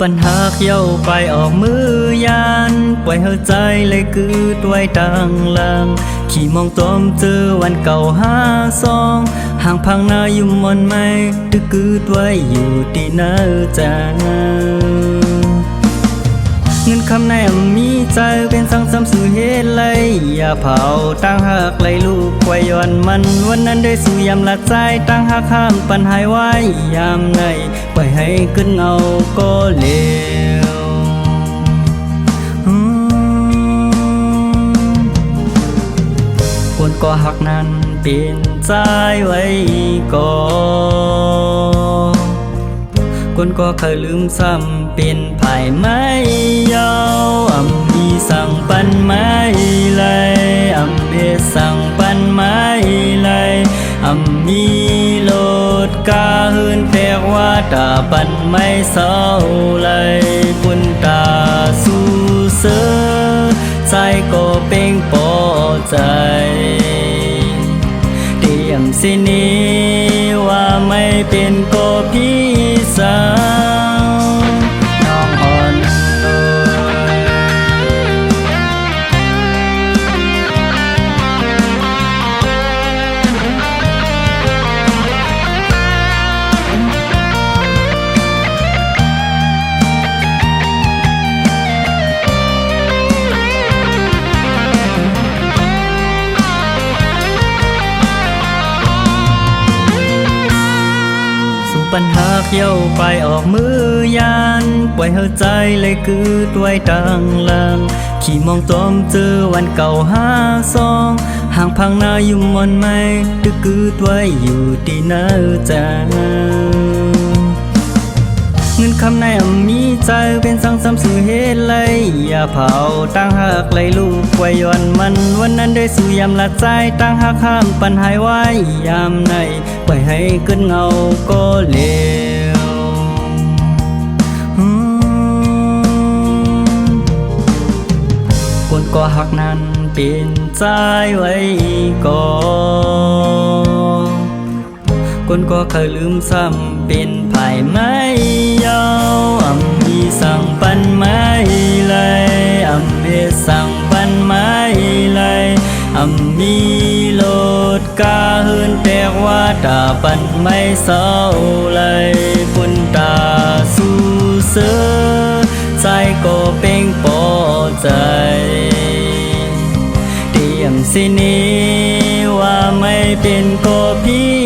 ปัญหาเขี้ยวไปออกมือยานปล่อยเฮาใจเลยคือด้วยตังลัง ขี่มองตอมเจอวันเก่าห้าซองห่างพังนาอยู่มอนไม่ตึกคือด้วยอยู่ที่นาจา เงินคำในมีใจเป็นสังสำสื่อเหตุไรอย่าเผาตั้งหักไหลลูกไวย้อนมัน วันนั้นได้สู่ยามละใจตั้งหักข้ามปัญหายไว้ยามในปล่อยให้ขึ้นเงาก็เลวคนก็หักนั้นเป็นใจไว้ก่อนคนก็เคยลืมซ้ำเป็นภายไม่ โลดกาหืนแปลกว่าตาปันไม่เศร้าไหลปุนตาสู้เสือใจก็เป่งปอใจเตรียมสินี้ ปัญหาเขี้ยวไปออกมือยานปล่อยเฮาใจเลยคือด้วยตังลัง ขี่มองตอมเจอวันเก่าห้าซองห่างพังนาอยู่มอนไม่ตึกคือด้วยอยู่ที่นาจาง คำในมีใจเป็นสังสำสื่อเหตุไรอย่าเผาตั้งหักไหลลูกไว้ย้อนมัน วันนั้นได้สู่ยามละใจตั้งหักข้ามปัญหายไว้ยามในปล่อยให้เกินเงาก็เลวคนก็หักนั้นเป็นใจไว้ก่อนคนก็เคยลืมซ้ำเป็น มีโลดกาหืนแตกว่าตาปันไม่เศร้าเลยคุนตาสู้เสือใจก็เป่งปอใจเตรียมสินี้ว่าไม่เป็นก็พี่